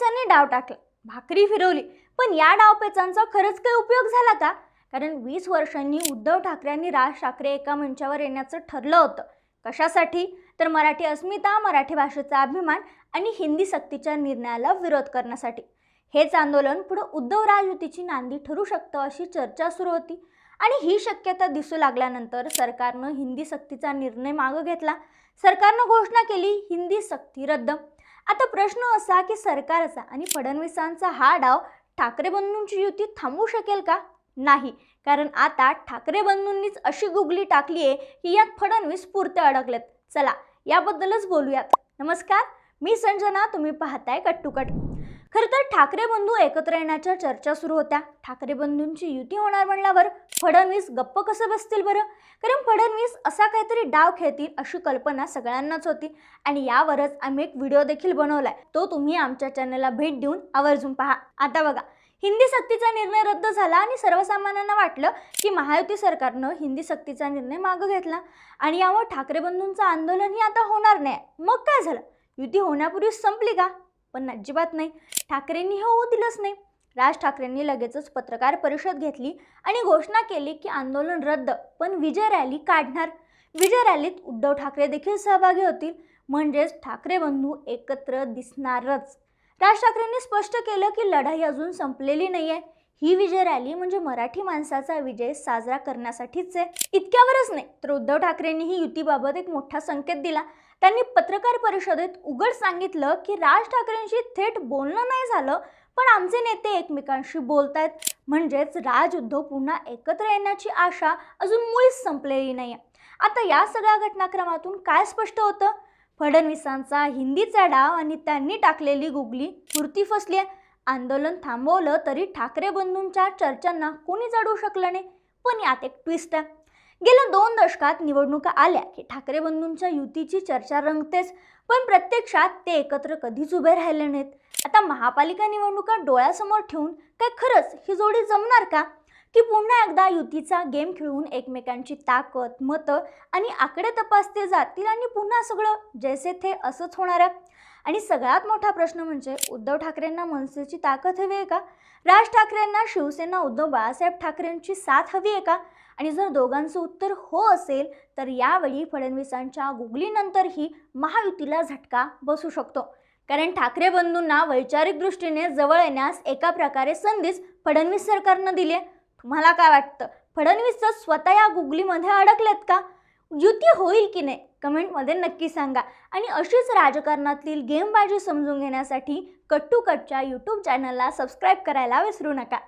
माणसाने डाव टाकला. भाकरी फिरवली. पण या डावपेचांचा खरंच काही उपयोग झाला का? कारण वीस वर्षांनी उद्धव ठाकरेंनी राज ठाकरे एका मंचावर येण्याचं ठरलं होतं. कशासाठी? तर मराठी अस्मिता मराठी भाषेचा अभिमान आणि हिंदी सक्तीच्या निर्णयाला विरोध करण्यासाठी. हेच आंदोलन पुढे उद्धव राजयुतीची नांदी ठरू शकतं अशी चर्चा सुरू होती. आणि ही शक्यता दिसू लागल्यानंतर सरकारनं हिंदी सक्तीचा निर्णय मागं घेतला. सरकारनं घोषणा केली हिंदी सक्ती रद्द. आता प्रश्न असा की सरकारचा आणि फडणवीसांचा हा डाव ठाकरे बंधूंची युती थांबवू शकेल का? नाही. कारण आता ठाकरे बंधूंनीच अशी गुगली टाकली आहे की यात फडणवीस पुरते अडकलेत. चला याबद्दलच बोलूयात. नमस्कार मी संजना तुम्ही पाहताय कट्टुकट. कट खरं तर ठाकरे बंधू एकत्र येण्याच्या चर्चा सुरू होत्या. ठाकरे बंधूंची युती होणार म्हणल्यावर फडणवीस गप्प कसं बसतील बरं? कारण फडणवीस असा काहीतरी डाव खेळतील अशी कल्पना सगळ्यांनाच होती आणि यावरच आम्ही एक व्हिडिओ देखील बनवलाय. तो तुम्ही आमच्या चॅनलला भेट देऊन आवर्जून पहा. आता बघा हिंदी सक्तीचा निर्णय रद्द झाला आणि सर्वसामान्यांना वाटलं की महायुती सरकारनं हिंदी सक्तीचा निर्णय मागं घेतला आणि यामुळे ठाकरे बंधूंचं आंदोलनही आता होणार नाही. मग काय झालं? युती होण्यापूर्वीच संपली का? पण अजिबात नाही. ठाकरेंनी हे होऊ दिलंच नाही. राज ठाकरेंनी लगेचच पत्रकार परिषद घेतली आणि घोषणा केली की आंदोलन रद्द पण विजय रॅली काढणार. विजय रॅलीत उद्धव ठाकरे देखील सहभागी होतील. म्हणजेच ठाकरे बंधू एकत्र दिसणारच. राज ठाकरेंनी स्पष्ट केलं की लढाई अजून संपलेली नाही आहे ही विजय रॅली म्हणजे मराठी माणसाचा विजय साजरा करण्यासाठीच आहे. इतक्यावरच नाही तर उद्धव ठाकरेंनी ही युतीबाबत एक मोठा संकेत दिला. त्यांनी पत्रकार परिषदेत उघड सांगितलं की राज ठाकरेंशी थेट बोलणं नाही झालं पण आमचे नेते एकमेकांशी बोलत आहेत म्हणजेच राज उद्धव पुन्हा एकत्र येण्याची आशा अजून मुळीच संपलेली नाही आता या सगळ्या घटनाक्रमातून काय स्पष्ट होतं? फडणवीसांचा हिंदीचा डाव आणि त्यांनी टाकलेली गुगली पुरती फसली आहे. आंदोलन थांबवलं तरी ठाकरे बंधूंच्या चर्चांना कोणी अडवू शकलं नाही. पण यात एक ट्विस्ट आहे. गेल्या दोन दशकात निवडणुका आल्या की ठाकरे बंधूंच्या युतीची चर्चा रंगतेच पण प्रत्यक्षात ते एकत्र कधीच उभे राहिले नाहीत. आता महापालिका निवडणुका डोळ्यासमोर ठेवून काय खरंच ही जोडी जमणार का? की पुन्हा एकदा युतीचा गेम खेळून एकमेकांची ताकद मतं आणि आकडे तपासते जातील आणि पुन्हा सगळं जैसे थे असंच होणार आहे. आणि सगळ्यात मोठा प्रश्न म्हणजे उद्धव ठाकरेंना मनसेची ताकद हवी आहे का? राज ठाकरेंना शिवसेना उद्धव बाळासाहेब ठाकरेंची साथ हवी आहे का? आणि जर दोघांचं उत्तर हो असेल तर यावेळी फडणवीसांच्या गुगलीनंतरही महायुतीला झटका बसू शकतो. कारण ठाकरे बंधूंना वैचारिक दृष्टीने जवळ येण्यास एका प्रकारे संधीच फडणवीस सरकारनं दिली आहे. तुम्हाला काय वाटतं? फडणवीस जर स्वतः या गुगलीमध्ये अडकलेत का? युती होईल की नाही? कमेंटमध्ये नक्की सांगा. आणि अशीच राजकारणातील गेमबाजी समजून घेण्यासाठी कट्टू यूट्यूब चॅनलला सबस्क्राईब करायला विसरू नका.